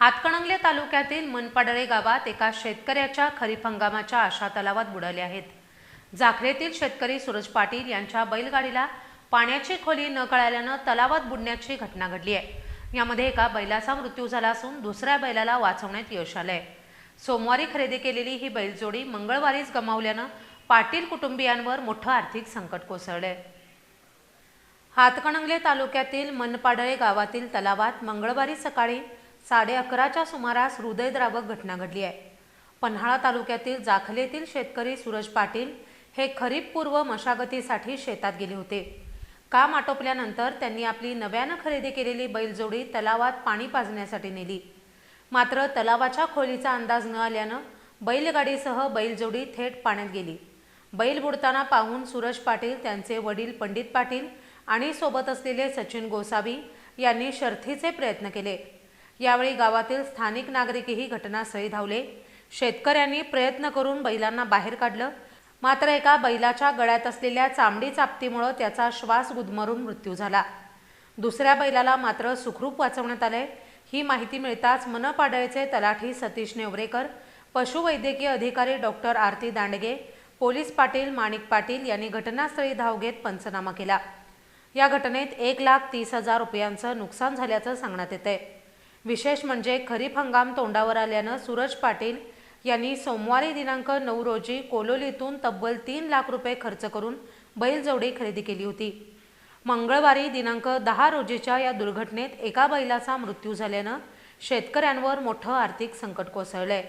हातकणंगले तालुक्यातील मनपाडळे गावात एका शेतकऱ्याच्या खरीप हंगामाच्या आशा तलावात बुडाले आहेत. जाखरेतील शेतकरी सूरज पाटील यांच्या बैलगाडीला पाण्याची खोली न कळाल्यानं तलावात बुडण्याची घटना घडली आहे. यामध्ये एका बैलाचा मृत्यू झाला असून दुसऱ्या बैलाला वाचवण्यात यश आलंय. सोमवारी खरेदी केलेली ही बैलजोडी मंगळवारीच गमावल्यानं पाटील कुटुंबियांवर मोठं आर्थिक संकट कोसळलंय. हातकणंगले तालुक्यातील मनपाडळे गावातील तलावात मंगळवारी सकाळी साडे अकराच्या सुमारास हृदयद्रावक घटना घडली आहे. पन्हाळा तालुक्यातील जाखलेतील शेतकरी सूरज पाटील हे खरीपपूर्व मशागतीसाठी शेतात गेले होते. काम आटोपल्यानंतर त्यांनी आपली नव्यानं खरेदी केलेली बैलजोडी तलावात पाणी पाजण्यासाठी नेली. मात्र तलावाच्या खोलीचा अंदाज न आल्यानं बैलगाडीसह बैलजोडी थेट पाण्यात गेली. बैल बुडताना पाहून सूरज पाटील त्यांचे वडील पंडित पाटील आणि सोबत असलेले सचिन गोसावी यांनी शर्थीचे प्रयत्न केले. यावेळी गावातील स्थानिक नागरिकही घटनास्थळी धावले. शेतकऱ्यांनी प्रयत्न करून बैलांना बाहेर काढलं. मात्र एका बैलाच्या गळ्यात असलेल्या चामडी चापतीमुळं त्याचा श्वास गुदमरून मृत्यू झाला. दुसऱ्या बैलाला मात्र सुखरूप वाचवण्यात आले ही माहिती मिळताच मनपाडळचे तलाठी सतीश नेवरेकर पशुवैद्यकीय अधिकारी डॉक्टर आरती दांडगे पोलीस पाटील माणिक पाटील यांनी घटनास्थळी धाव घेत पंचनामा केला. या घटनेत एक लाख तीस हजार रुपयांचं नुकसान झाल्याचं सांगण्यात येतंय. विशेष म्हणजे खरीप हंगाम तोंडावर आल्यानं सूरज पाटील यांनी सोमवारी दिनांक नऊ रोजी कोलोलीतून तब्बल तीन लाख रुपये खर्च करून बैलजोडी खरेदी केली होती. मंगळवारी दिनांक दहा रोजीच्या या दुर्घटनेत एका बैलाचा मृत्यू झाल्यानं शेतकऱ्यांवर मोठं आर्थिक संकट कोसळलंय.